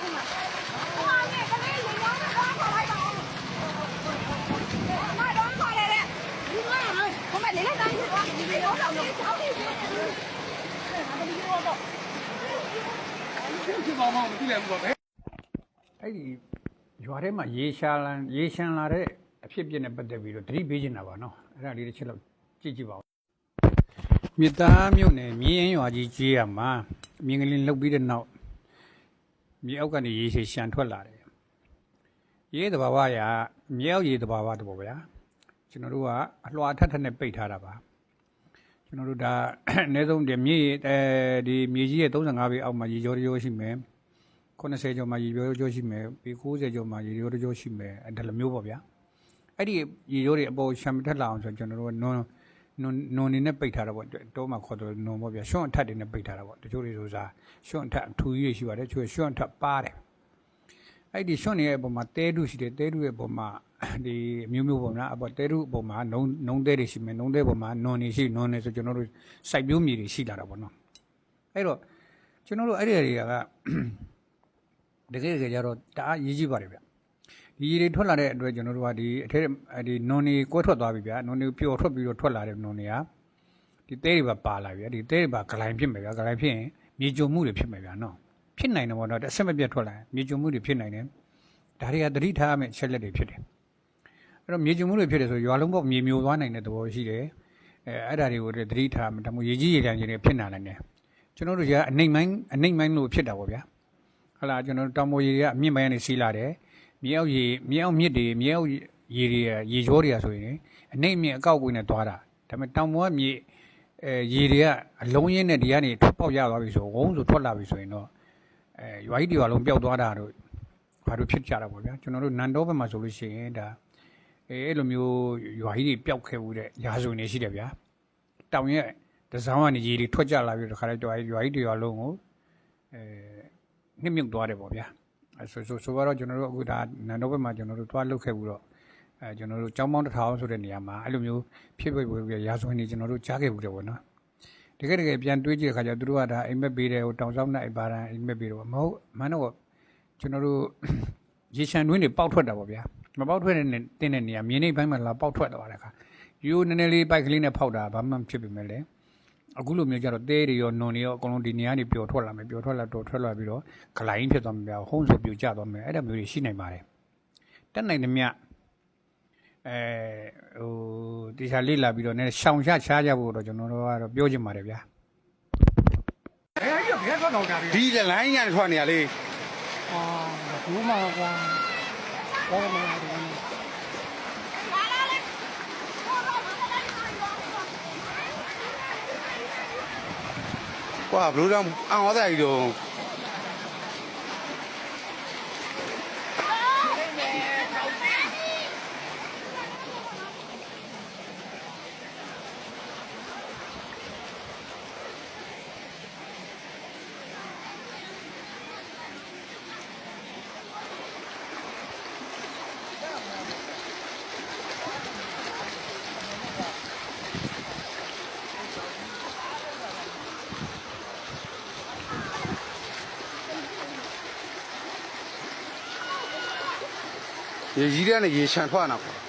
ခုမှဟိုအောင်နဲ့ကလေးရေရောင်းနဲ့သွားခေါ်လိုက်ပါဦးမတော်ခေါ်လေတဲ့ဒီမှာဟိုမလေးလေးတိုင်းသွားဒီရေရောင်းတော့ချောင်းနေတယ်ဖြစ်ပါမှမသိလိုက်ဘူးပေါ့ဗျအဲ့ဒီရွာထဲမှာရေရှာလန်ရေရှမ်းလာတဲ့အဖြစ်အပျက်နဲ့ပတ်သက်ပြီးတော့သတိပေးချင်တာပါနော်အဲ့ဒါလေးတစ်ချက်လောက်ကြည့်ကြည့်ပါဦးမြစ်သားမြို့နယ်မြင်းရင်ရွာကြီးကြီးရမှာမြင်းကလေးလှုပ်ပြီးတဲ့နောက် မြေအောက်ကနေရေရှည်ရှမ်းထွက်လာတယ်ရေတဘာဝရာမြေအောက်ရေတဘာဝတဘောဗျာကျွန်တော်တို့ကအလွှာထက်ထက်နဲ့ပိတ်ထားတာပါကျွန်တော်တို့ဒါအနည်းဆုံးဒီမြေအဲဒီမြေကြီးရဲ့35ပေအောက်မှာရေကြောကြောရှိမယ်80ကျော်မှာရေကြောကြောရှိမယ်ပေ90ကျော်မှာရေကြောကြောရှိမယ်အဲ့ဒါလိုမျိုးပေါ့ဗျာအဲ့ဒီရေကြောတွေအပေါ်ရှမ်းမထက်လာအောင်ဆိုကျွန်တော်တို့ကနွန် နွန်နွန်နေနဲ့ပိတ်ထားတာပေါ့တော့မှခေါ်တယ်နွန်ပေါ့ဗျာရှွန့်အထက်တွေနဲ့ပိတ်ထားတာပေါ့တချို့တွေဆိုစားရှွန့်အထက်အထူကြီးတွေရှိပါတယ်တချို့ရှွန့်အထက်ပါတယ်အဲ့ဒီရှွန့်နေရဲ့အပေါ်မှာတဲတုရှိတယ်တဲတုရဲ့အပေါ်မှာဒီအမျိုးမျိုးပေါ့နော်အပေါ်တဲတုအပေါ်မှာနုံနုံတဲတွေရှိမယ်နုံတဲပေါ်မှာနွန်နေရှိနွန်နေဆိုကျွန်တော်တို့စိုက်ပျိုးမြေတွေရှိလာတာပေါ့နော်အဲ့တော့ကျွန်တော်တို့အဲ့ဒီတွေကတကယ်တကယ်ကြတော့တအားရေးကြည့်ပါတယ်ဗျ ဒီရေတွေထွက်လာတဲ့အတွက်ကျွန်တော်တို့ကဒီအထက်ဒီနွန်နေကွဲထွက်သွားပြီဗျာနွန်နေပျော်ထွက်ပြီးတော့ထွက်လာတဲ့နွန်နေကဒီတဲတွေပါပါလာပြီဗျာဒီတဲတွေပါဂလိုင်းဖြစ်မယ်ဗျာဂလိုင်းဖြစ်ရင်မြေကြုံမှုတွေဖြစ်မယ်ဗျာနော်ဖြစ်နိုင်တယ်ပေါ့နော်အဆက်မပြတ်ထွက်လာရင်မြေကြုံမှုတွေဖြစ်နိုင်တယ်ဒါတွေကသတိထားရမယ့်အချက်လက်တွေဖြစ်တယ်အဲ့တော့မြေကြုံမှုတွေဖြစ်တယ်ဆိုရွာလုံးပေါက်မြေမျိုးသွားနိုင်တဲ့သဘောရှိတယ်အဲအဲ့ဒါတွေကိုသတိထားမှဒါမှမဟုတ်ရေကြီးရေတန်းကြီးတွေဖြစ်လာနိုင်တယ်ကျွန်တော်တို့ကအနှိမ့်မိုင်းအနှိမ့်မိုင်းလို့ဖြစ်တာပေါ့ဗျာဟလာကျွန်တော်တို့တောင်ပေါ်ရေတွေကအမြင့်ပိုင်းကနေစီးလာတယ် မြေအောက်ရေမြေအောက်မြစ်တွေမြေအောက်ရေတွေကရေကြောတွေကဆိုရင်အနှိမ့်မြင့်အကောက်ကွင်းနဲ့သွားတာဒါပေမဲ့တောင်ပေါ်ကမြေအဲရေတွေကအလုံးရင်းနဲ့ဒီကနေထွက်ပေါက်ရသွားပြီဆိုဝုန်းဆိုထွက်လာပြီဆိုရင်တော့အဲရွာကြီးတွေပါလုံးပျောက်သွားတာတို့ဘာလို့ဖြစ်ကြတာပေါ့ဗျာကျွန်တော်တို့နန်တော့ဘက်မှာဆိုလို့ရှိရင်ဒါအဲအဲ့လိုမျိုးရွာကြီးတွေပျောက်ခဲ့ဘူးတဲ့ရာဇဝင်တွေရှိတယ်ဗျာတောင်ရဲ့တစောင်းကနေရေတွေထွက်ကြလာပြီးတော့ခါလိုက်တော့ရွာကြီးတွေရွာလုံးကိုအဲနှစ်မြုပ်သွားတယ်ပေါ့ဗျာအဲ ဆိုဆိုဆိုတော့ကျွန်တော်တို့အခုဒါနန်တော့ဘက်မှာကျွန်တော်တို့တွားလုတ်ခဲ့ဘူးတော့အဲကျွန်တော်တို့ចောင်းပေါင်းတစ်ထောင်ဆိုတဲ့နေရာမှာအဲ့လိုမျိုးဖြစ်ဖြစ်ပြီးရာဇဝင်တွေကျွန်တော်တို့ကြားခဲ့ဘူးတယ်ပေါ့နော်တကယ်တကယ်ပြန်တွေးကြည့်တဲ့ခါကျသူတို့ကဒါအိမ်မက်ပေးတယ်ဟိုတောင်ဆောင်နဲ့ဘာရန်အိမ်မက်ပေးတော့မဟုတ်မန်းတော့ကျွန်တော်တို့ရေရှမ်းတွင်းတွေပေါက်ထွက်တာပေါ့ဗျာမပေါက်ထွက်တဲ့တင်းတဲ့နေရာမြင်းနေပိုင်းမှာလာပေါက်ထွက်သွားတဲ့ခါရိုးနည်းနည်းလေးပိုက်ကလေးနဲ့ဖောက်တာဘာမှမဖြစ်ပေမဲ့လည်း အခုလိုမျိုးကြတော့တဲတွေရောနွန်တွေရောအကုန်လုံးဒီနေရာနေပျော်ထွက်လာမယ်ပျော်ထွက်လာတော့ထွက်လာပြီးတော့ဂလိုင်းဖြစ်သွားမှာဟုံးဆိုပြိုကျသွားမယ်အဲ့ဒါမျိုးတွေရှိနိုင်ပါတယ်တက်နိုင်သမျှအဲဟိုတေချာလေးလာပြီးတော့နည်းရှောင်ရှားချားကြဖို့တော့ကျွန်တော်တို့ကတော့ပြောချင်ပါတယ်ဗျာဘယ်ကြီးဘယ်ထွက်တော့ကြပြီဒီလိုင်းညာထွက်နေရလေအာဘူးမှာကွာဘာမှမလုပ်ဘူး ကွာဘလို့တော့အံဩတာကြီးတော့ရေကြီးတဲ့ နဲ့ရေချန်ထွက်နေတာကွာ